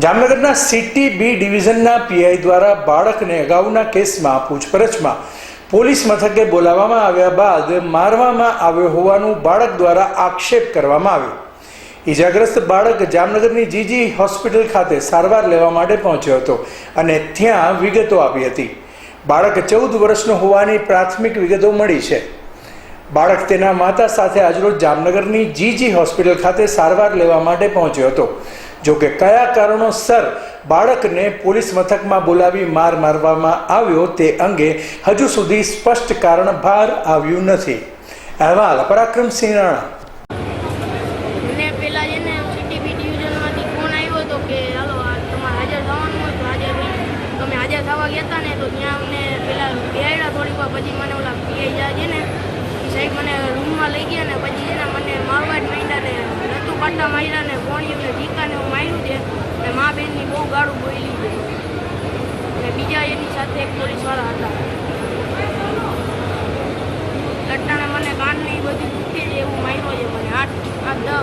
જામનગરના સિટી બી ડિવિઝનના પીઆઈ દ્વારા બાળકને અગાઉના કેસમાં પૂછપરછમાં પોલીસ મથકે બોલાવવામાં આવ્યા બાદ મારવામાં આવ્યો હોવાનું બાળક દ્વારા આક્ષેપ કરવામાં આવ્યો. ઈજાગ્રસ્ત બાળક જામનગરની જીજી હોસ્પિટલ ખાતે સારવાર લેવા માટે પહોંચ્યો હતો અને ત્યાં વિગતો આપી હતી. બાળક ચૌદ વર્ષનો હોવાની પ્રાથમિક વિગતો મળી છે. બાળક તેના માતા સાથે આજરોજ જામનગરની જીજી હોસ્પિટલ ખાતે સારવાર લેવા માટે પહોંચ્યો હતો. જો કે કયા કારણોસર બાળકને પોલીસ મથકમાં બોલાવી માર મારવામાં આવ્યો તે અંગે હજુ સુધી સ્પષ્ટ કારણ બહાર આવ્યું નથી. અહેવાલ પરાક્રમસિંહ રાણા. થવા ગયા હતા ને, તો ત્યાં અમને પેલા બેહાડ્યા થોડીક પછી મને ઓલા પીઆઈ છે ને સાહેબ મને રૂમમાં લઈ ગયા ને, પછી એના મને મારવા જ માંડ્યા ને, નતું પાટા માર્યા ને એની બહુ ગાળું બોલી ગઈ અને બીજા એની સાથે એક પોલીસવાળા હતા. લટ્ટાણે મને કાન કાનની બધી